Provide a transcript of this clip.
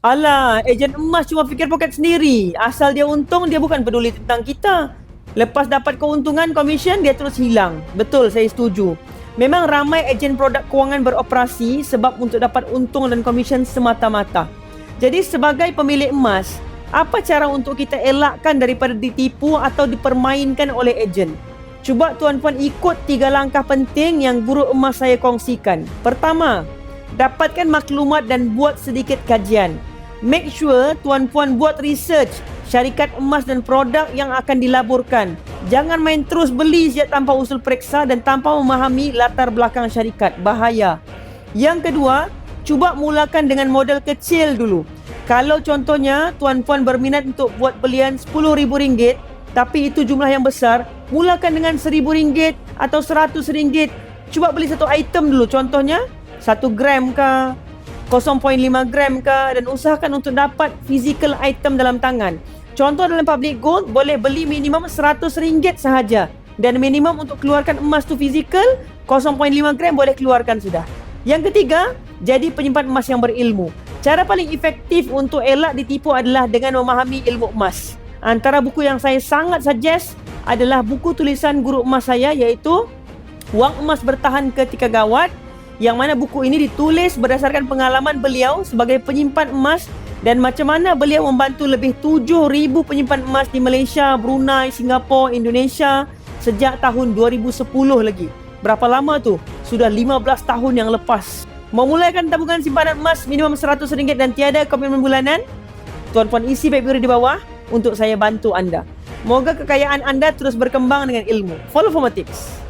Alah, ejen emas cuma fikir poket sendiri. Asal dia untung, dia bukan peduli tentang kita. Lepas dapat keuntungan komisen, dia terus hilang. Betul, saya setuju. Memang ramai ejen produk kewangan beroperasi sebab untuk dapat untung dan komisen semata-mata. Jadi sebagai pemilik emas, apa cara untuk kita elakkan daripada ditipu atau dipermainkan oleh ejen? Cuba tuan-puan ikut tiga langkah penting yang guru emas saya kongsikan. Pertama, dapatkan maklumat dan buat sedikit kajian. Make sure tuan-puan buat research syarikat emas dan produk yang akan dilaburkan. Jangan main terus beli zat tanpa usul periksa dan tanpa memahami latar belakang syarikat. Bahaya. Yang kedua, cuba mulakan dengan modal kecil dulu. Kalau contohnya tuan-puan berminat untuk buat belian RM10,000 tapi itu jumlah yang besar, mulakan dengan RM1,000 atau RM100. Cuba beli satu item dulu. Contohnya, 1 gram ke, 0.5 gram ke dan usahakan untuk dapat physical item dalam tangan. Contoh dalam public gold, boleh beli minimum RM100 sahaja. Dan minimum untuk keluarkan emas tu physical, 0.5 gram boleh keluarkan sudah. Yang ketiga, jadi penyimpan emas yang berilmu. Cara paling efektif untuk elak ditipu adalah dengan memahami ilmu emas. Antara buku yang saya sangat suggest adalah buku tulisan guru emas saya iaitu Wang Emas Bertahan Ketika Gawat yang mana buku ini ditulis berdasarkan pengalaman beliau sebagai penyimpan emas dan macam mana beliau membantu lebih 7,000 penyimpan emas di Malaysia, Brunei, Singapura, Indonesia sejak tahun 2010 lagi. Berapa lama tu? Sudah 15 tahun yang lepas. Memulaikan tabungan simpanan emas minimum RM100 dan tiada komitmen bulanan? Tuan-puan isi baik di bawah untuk saya bantu anda. Moga kekayaan anda terus berkembang dengan ilmu. Follow for more tips.